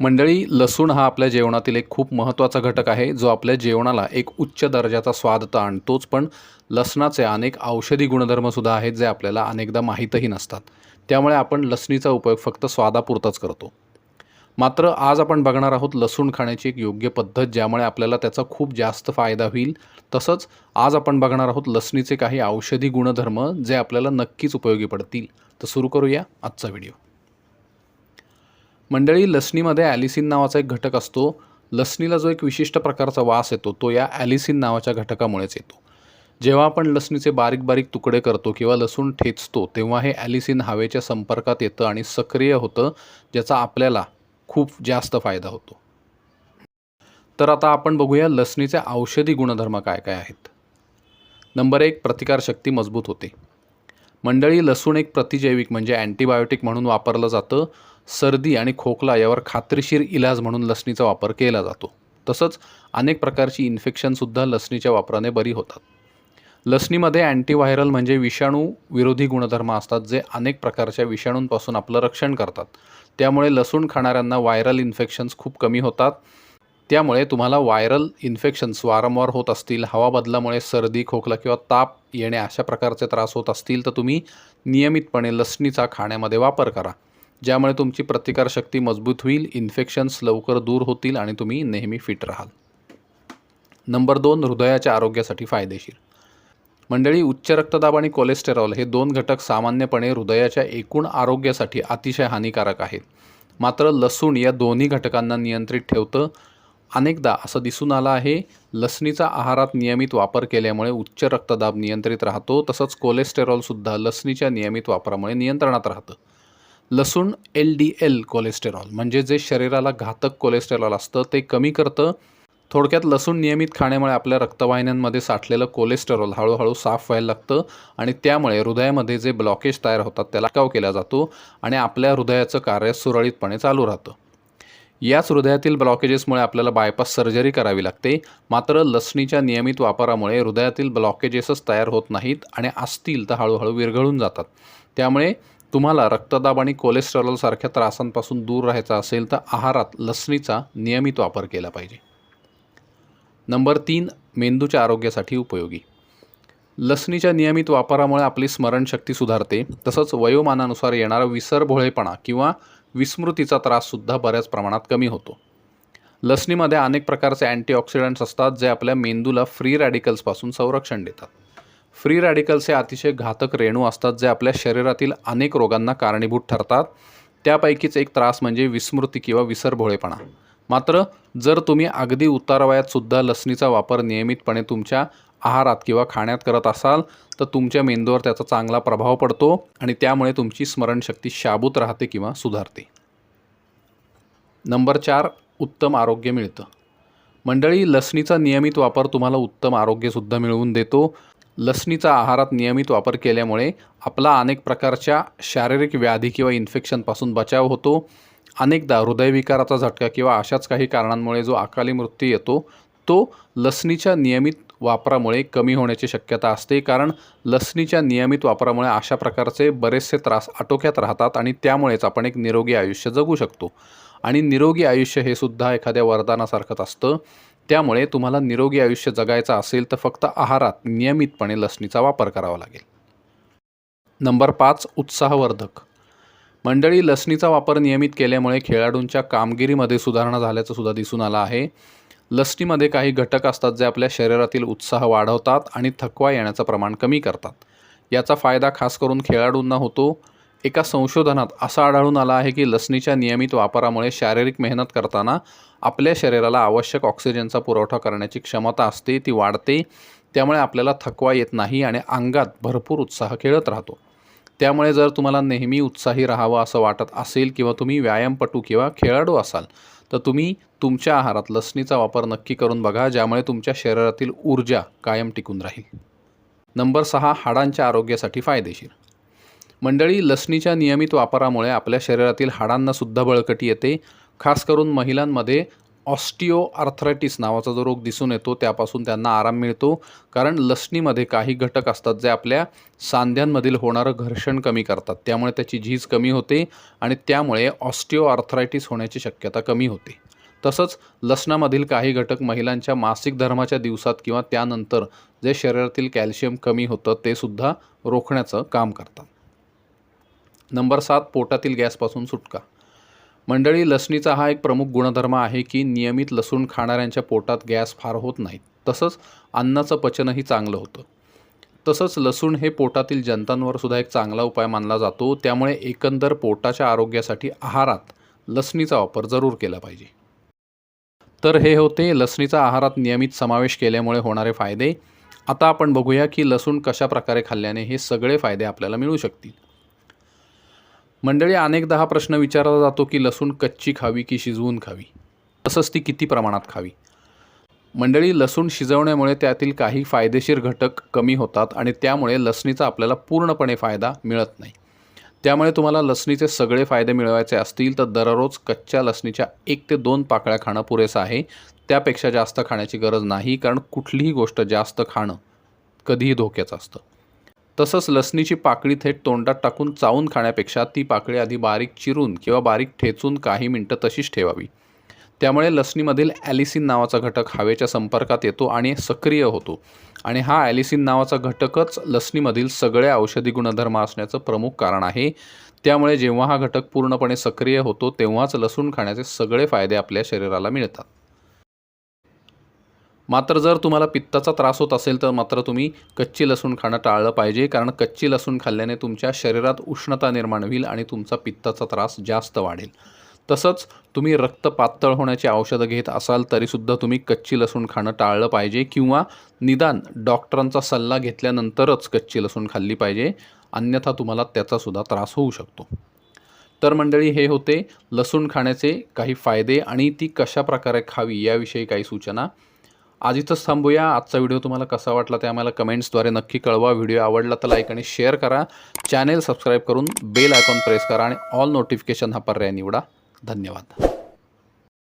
मंडळी लसूण हा आपल्या जेवणातील एक खूप महत्त्वाचा घटक आहे जो आपल्या जेवणाला एक उच्च दर्जाचा स्वाद तर आणतोच पण लसणाचे अनेक औषधी गुणधर्मसुद्धा आहेत जे आपल्याला अनेकदा माहीतही नसतात. त्यामुळे आपण लसणीचा उपयोग फक्त स्वादापुरताच करतो. मात्र आज आपण बघणार आहोत लसूण खाण्याची एक योग्य पद्धत ज्यामुळे आपल्याला त्याचा खूप जास्त फायदा होईल. तसंच आज आपण बघणार आहोत लसणीचे काही औषधी गुणधर्म जे आपल्याला नक्कीच उपयोगी पडतील. तर सुरू करूया आजचा व्हिडिओ. मंडळी लसणीमध्ये ॲलिसिन नावाचा एक घटक असतो. लसणीला जो एक विशिष्ट प्रकारचा वास येतो तो या ॲलिसिन नावाच्या घटकामुळेच येतो. जेव्हा आपण लसणीचे बारीक बारीक तुकडे करतो किंवा लसूण ठेचतो तेव्हा हे ॲलिसिन हवेच्या संपर्कात येतं आणि सक्रिय होतं ज्याचा आपल्याला खूप जास्त फायदा होतो. तर आता आपण बघूया लसणीचे औषधी गुणधर्म काय काय आहेत. नंबर एक प्रतिकारशक्ती मजबूत होते. मंडळी लसूण एक प्रतिजैविक म्हणजे अँटीबायोटिक म्हणून वापरलं जातं. सर्दी आणि खोकला यावर खात्रीशीर इलाज म्हणून लसणीचा वापर केला जातो. तसंच अनेक प्रकारची इन्फेक्शनसुद्धा लसणीच्या वापराने बरी होतात. लसणीमध्ये अँटीव्हायरल म्हणजे विषाणू विरोधी गुणधर्म असतात जे अनेक प्रकारच्या विषाणूंपासून आपलं रक्षण करतात. त्यामुळे लसूण खाणाऱ्यांना व्हायरल इन्फेक्शन्स खूप कमी होतात. त्यामुळे तुम्हाला व्हायरल इन्फेक्शन्स वारंवार होत असतील हवा बदलामुळे सर्दी खोकला किंवा ताप येणे अशा प्रकारचे त्रास होत असतील तर तुम्ही नियमितपणे लसणीचा खाण्यामध्ये वापर करा. ज्यामुळे तुमची प्रतिकारशक्ती मजबूत होईल इन्फेक्शन्स लवकर दूर होतील आणि तुम्ही नेहमी फिट राहाल. नंबर दोन हृदयाच्या आरोग्यासाठी फायदेशीर. मंडळी उच्च रक्तदाब आणि कोलेस्टेरॉल हे दोन घटक सामान्यपणे हृदयाच्या एकूण आरोग्यासाठी अतिशय हानिकारक आहेत. मात्र लसूण या दोन्ही घटकांना नियंत्रित ठेवतं. अनेकदा असं दिसून आलं आहे लसणीचा आहारात नियमित वापर केल्यामुळे उच्च रक्तदाब नियंत्रित राहतो तसंच कोलेस्टेरॉलसुद्धा लसणीच्या नियमित वापरामुळे नियंत्रणात राहतं. लसूण एल डी एल कोलेस्टेरॉल म्हणजे जे शरीराला घातक कोलेस्टेरॉल असतं ते कमी करतं. थोडक्यात लसूण नियमित खाण्यामुळे आपल्या रक्तवाहिन्यांमध्ये साठलेलं कोलेस्टेरॉल हळूहळू साफ व्हायला लागतं आणि त्यामुळे हृदयामध्ये जे ब्लॉकेज तयार होतात त्याला काव केला जातो आणि आपल्या हृदयाचं कार्य सुरळीतपणे चालू राहतं. याच हृदयातील ब्लॉकेजेसमुळे आपल्याला बायपास सर्जरी करावी लागते. मात्र लसणीच्या नियमित वापरामुळे हृदयातील ब्लॉकेजेसच तयार होत नाहीत आणि असतील तर हळूहळू विरघळून जातात. त्यामुळे तुम्हाला रक्तदाब आणि कोलेस्टेरॉलसारख्या त्रासांपासून दूर राहायचा असेल तर आहारात लसणीचा नियमित वापर केला पाहिजे. नंबर तीन मेंदूच्या आरोग्यासाठी उपयोगी. लसणीच्या नियमित वापरामुळे आपली स्मरणशक्ती सुधारते तसंच वयोमानानुसार येणारा विसरभोळेपणा किंवा विस्मृतीचा त्राससुद्धा बऱ्याच प्रमाणात कमी होतो. लसणीमध्ये अनेक प्रकारचे अँटीऑक्सिडंट्स असतात जे आपल्या मेंदूला फ्री रॅडिकल्सपासून संरक्षण देतात. फ्री रॅडिकल्स हे अतिशय घातक रेणू असतात जे आपल्या शरीरातील अनेक रोगांना कारणीभूत ठरतात. त्यापैकीच एक त्रास म्हणजे विस्मृती किंवा विसरभोळेपणा. मात्र जर तुम्ही अगदी उतारवयातसुद्धा लसणीचा वापर नियमितपणे तुमच्या आहारात किंवा खाण्यात करत असाल तर तुमच्या मेंदूवर त्याचा चांगला प्रभाव पडतो आणि त्यामुळे तुमची स्मरणशक्ती शाबूत राहते किंवा सुधारते. नंबर चार उत्तम आरोग्य मिळतं. मंडळी लसणीचा नियमित वापर तुम्हाला उत्तम आरोग्यसुद्धा मिळवून देतो लसणीचा आहारात नियमित वापर केल्यामुळे आपला अनेक प्रकारच्या शारीरिक व्याधी किंवा इन्फेक्शनपासून बचाव होतो. अनेकदा हृदयविकाराचा झटका किंवा अशाच काही कारणांमुळे जो अकाली मृत्यू येतो तो लसणीच्या नियमित वापरामुळे कमी होण्याची शक्यता असते. कारण लसणीच्या नियमित वापरामुळे अशा प्रकारचे बरेचसे त्रास आटोक्यात राहतात आणि त्यामुळेच आपण एक निरोगी आयुष्य जगू शकतो. आणि निरोगी आयुष्य हे सुद्धा एखाद्या वरदानासारखंच असतं. त्यामुळे तुम्हाला निरोगी आयुष्य जगायचं असेल तर फक्त आहारात नियमितपणे लसणीचा वापर करावा लागेल. नंबर पाच उत्साहवर्धक. मंडळी लसणीचा वापर नियमित केल्यामुळे खेळाडूंच्या कामगिरीमध्ये सुधारणा झाल्याचं सुद्धा दिसून आलं आहे. लसणीमध्ये काही घटक असतात जे आपल्या शरीरातील उत्साह वाढवतात आणि थकवा येण्याचं प्रमाण कमी करतात. याचा फायदा खास करून खेळाडूंना होतो. एका संशोधनात असं आढळून आलं आहे की लसणीच्या नियमित वापरामुळे शारीरिक मेहनत करताना आपल्या शरीराला आवश्यक ऑक्सिजनचा पुरवठा करण्याची क्षमता असते ती वाढते. त्यामुळे आपल्याला थकवा येत नाही आणि अंगात भरपूर उत्साह खेळत राहतो. त्यामुळे जर तुम्हाला नेहमी उत्साही राहावं असं वाटत असेल किंवा तुम्ही व्यायामपटू किंवा खेळाडू असाल तर तुम्ही तुमच्या आहारात लसणीचा वापर नक्की करून बघा ज्यामुळे तुमच्या शरीरातील ऊर्जा कायम टिकून राहील. नंबर सहा हाडांच्या आरोग्यासाठी फायदेशीर. मंडळी लसणीच्या नियमित वापरामुळे आपल्या शरीरातील हाडांनासुद्धा बळकटी येते. खास करून महिलांमध्ये ऑस्टिओ आर्थरायटिस नावाचा जो रोग दिसून येतो त्यापासून त्यांना आराम मिळतो. कारण लसणीमध्ये काही घटक असतात जे आपल्या सांध्यांमधील होणारं घर्षण कमी करतात. त्यामुळे त्याची झीज कमी होते आणि त्यामुळे ऑस्टिओ आर्थरायटिस होण्याची शक्यता कमी होते. तसंच लसणामधील काही घटक महिलांच्या मासिक धर्माच्या दिवसात किंवा त्यानंतर जे शरीरातील कॅल्शियम कमी होतं ते सुद्धा रोखण्याचं काम करतात. नंबर सात पोटातील गॅसपासून सुटका. मंडळी लसणीचा हा एक प्रमुख गुणधर्म आहे की नियमित लसूण खाणाऱ्यांच्या पोटात गॅस फार होत नाहीत तसंच अन्नाचं पचनही चांगलं होतं. तसंच लसूण हे पोटातील जंतांवर सुद्धा एक चांगला उपाय मानला जातो. त्यामुळे एकंदर पोटाच्या आरोग्यासाठी आहारात लसणीचा वापर जरूर केला पाहिजे. तर हे होते लसणीचा आहारात नियमित समावेश केल्यामुळे होणारे फायदे. आता आपण बघूया की लसूण कशा प्रकारे खाल्ल्याने हे सगळे फायदे आपल्याला मिळू शकतील. मंडळी अनेकदा हा प्रश्न विचारला जातो की लसूण कच्ची खावी की शिजवून खावी? तसंच ती किती प्रमाणात खावी? मंडळी लसूण शिजवण्यामुळे त्यातील काही फायदेशीर घटक कमी होतात आणि त्यामुळे लसणीचा आपल्याला पूर्णपणे फायदा मिळत नाही. त्यामुळे तुम्हाला लसणीचे सगळे फायदे मिळवायचे असतील तर दररोज कच्च्या लसणीच्या एक ते दोन पाकळ्या खाणं पुरेसं आहे. त्यापेक्षा जास्त खाण्याची गरज नाही कारण कुठलीही गोष्ट जास्त खाणं कधीही धोक्याचं असतं. तसंच लसणीची पाकळी थेट तोंडात टाकून चावून खाण्यापेक्षा ती पाकळी आधी बारीक चिरून किंवा बारीक ठेचून काही मिनटं तशीच ठेवावी. त्यामुळे लसणीमधील ॲलिसिन नावाचा घटक हवेच्या संपर्कात येतो आणि सक्रिय होतो. आणि हा ॲलिसिन नावाचा घटकच लसणीमधील सगळे औषधी गुणधर्म असण्याचं प्रमुख कारण आहे. त्यामुळे जेव्हा हा घटक पूर्णपणे सक्रिय होतो तेव्हाच लसूण खाण्याचे सगळे फायदे आपल्या शरीराला मिळतात. मात्र जर तुम्हाला पित्ताचा त्रास होत असेल तर मात्र तुम्ही कच्ची लसूण खाणं टाळलं पाहिजे कारण कच्ची लसूण खाल्ल्याने तुमच्या शरीरात उष्णता निर्माण होईल आणि तुमचा पित्ताचा त्रास जास्त वाढेल. तसंच तुम्ही रक्त पातळ होण्याची औषधं घेत असाल तरीसुद्धा तुम्ही कच्ची लसूण खाणं टाळलं पाहिजे किंवा निदान डॉक्टरांचा सल्ला घेतल्यानंतरच कच्ची लसूण खाल्ली पाहिजे. अन्यथा तुम्हाला त्याचासुद्धा त्रास होऊ शकतो. तर मंडळी हे होते लसूण खाण्याचे काही फायदे आणि ती कशा प्रकारे खावी याविषयी काही सूचना. आज इथंच थांबूया. आजचा व्हिडिओ तुम्हाला कसा वाटला ते आम्हाला कमेंट्सद्वारे नक्की कळवा. व्हिडिओ आवडला तर लाईक आणि शेअर करा. चॅनेल सबस्क्राईब करून बेल आयकॉन प्रेस करा आणि ऑल नोटिफिकेशन हा पर्याय निवडा. धन्यवाद.